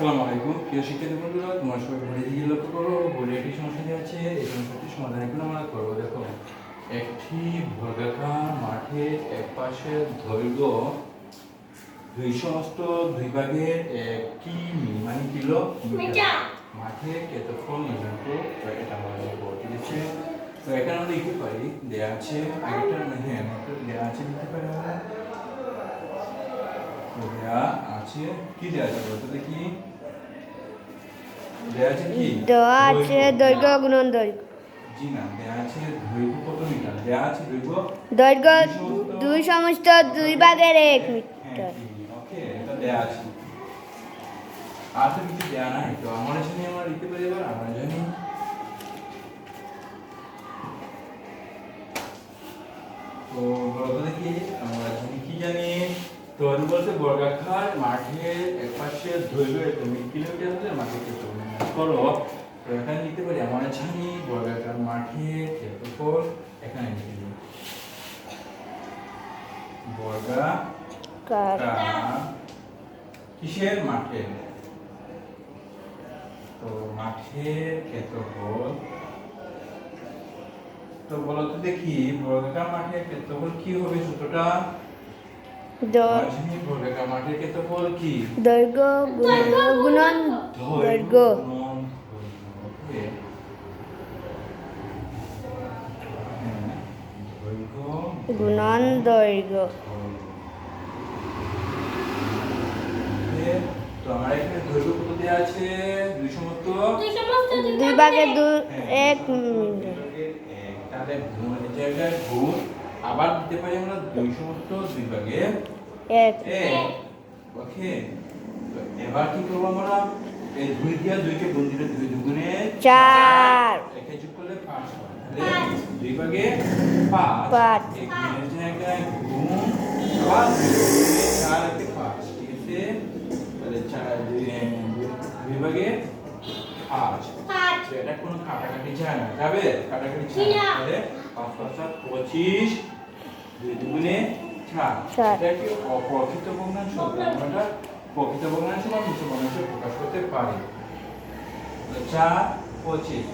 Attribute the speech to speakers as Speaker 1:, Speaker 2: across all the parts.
Speaker 1: আসসালামু আলাইকুম। প্রিয় শিক্ষার্থী বন্ধুরা তোমার সবাই ঘুরে দিকে লক্ষ্য করো বলে একটি সমস্যা দেওয়া আছে। এই সমস্যাটি সমাধান এখন আমরা করব। দেখো একটি বর্গাকার মাঠে এক পাশে দৈর্ঘ্য দুই সমস্ত দুই ভাগের একটি মানে কিলো মাঠে ক্ষেত্রফল নির্ণয় করো? তো এটা আমাদের বলতে দিয়েছে। তো এখানে আমরা লিখতে পারি দেয়া আছে আগেটা হ্যাঁ দেয়া আছে লিখতে পারি আমরা। দেয়া আছে কি দেয়া আছে বলতো দেখি? কি
Speaker 2: দেওয়া আছে দৈর্ঘ্য গুণন দৈর্ঘ্য।
Speaker 1: দৈর্ঘ্য
Speaker 2: দুই সমস্ত দুই ভাগের এক
Speaker 1: হ্যাঁ
Speaker 2: মিটার।
Speaker 1: ওকে এটা দেয়া আছে। আর তো কিছু দেয়া নাই তো আমার এখানে আমরা লিখতে পারি এবার আমরা জানি। তো বলতো দেখি আমরা কি জানি? তো আমি বলছে, বর্গাকার মাঠের একপাশে দৈর্ঘ্য এত কিলোমিটার হলে মাঠে কত করো। এখানে লিখতে পারি আমরা জানি বর্গাকার মাঠের ক্ষেত্রফল এখানে লিখে দিই বর্গা কিসের মাঠে? তো মাঠের ক্ষেত্রফল তো বলো তো দেখি, বর্গাকার মাঠের ক্ষেত্রফল কি হবে সূত্রটা
Speaker 2: দ-
Speaker 1: মাঝখানে বর্গাকার মাঠের ক্ষেত্রফল কি
Speaker 2: দৈর্ঘ্য গুণ- গুণন দৈর্ঘ্য
Speaker 1: গুণন দৈর্ঘ্য। দুই
Speaker 3: দুই
Speaker 1: হ্যাঁ,
Speaker 2: এক
Speaker 1: আবার দিতে পারি আমরা? দুই সমস্ত দুই ভাগে
Speaker 2: এক।
Speaker 1: ওকে। এবার কি করব আমরা? এই দুই দিয়া দুইকে গুণ দিলে দুই দুগুণে
Speaker 2: চার।
Speaker 1: একে যোগ করলে পাঁচ দুই ভাগে পাঁচ।
Speaker 2: পাঁচ।
Speaker 1: এই গুণের জায়গায় গুণ আবার চার একে পাঁচ। ঠিক আছে? তাহলে চার দুই ভাগে পাঁচ।
Speaker 3: পাঁচ।
Speaker 1: এটা কোনো কাটাকাটি যায় না। যাবে? কাটাকাটি
Speaker 3: জি
Speaker 1: যায় না।
Speaker 3: না।
Speaker 1: তাহলে পাঁচ পাঁচ পঁচিশ। দুই দুগুণে চার। অপ্রকৃত ভগ্নাংশ আমরা প্রকৃত ভগ্নাংশ বা মিশ্র ভগ্নাংশ প্রকাশ করতে পারি। চার পঁচিশ।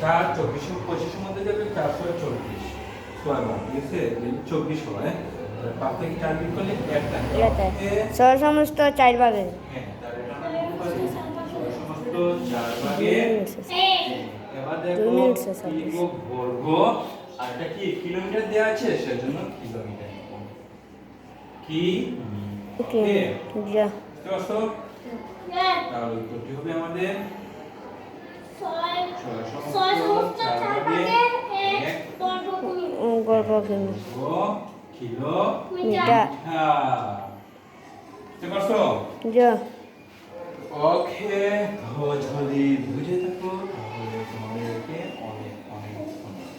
Speaker 1: চার চব্বিশ। পঁচিশের মধ্যে যাবে চারশো চব্বিশ ছয় ঠিক আছে চব্বিশ হয়? পাঁচ থেকে চার করলে?
Speaker 2: ছয় সমস্ত চার
Speaker 1: হ্যাঁ পারি সমস্ত চার ভাগে এবার দেখো বর্গ আর এটা কি কিলোমিটার দেওয়া আছে? সেজন্য কিলোমিটার। কি
Speaker 2: ওকে
Speaker 1: ওকে
Speaker 2: যা।
Speaker 1: বুঝতে তাহলে উত্তরটি হবে আমাদের হ্যাঁ ওকে তো বুঝে থাকো। তাহলে তোমাদেরকে অনেক অনেক ধন্যবাদ।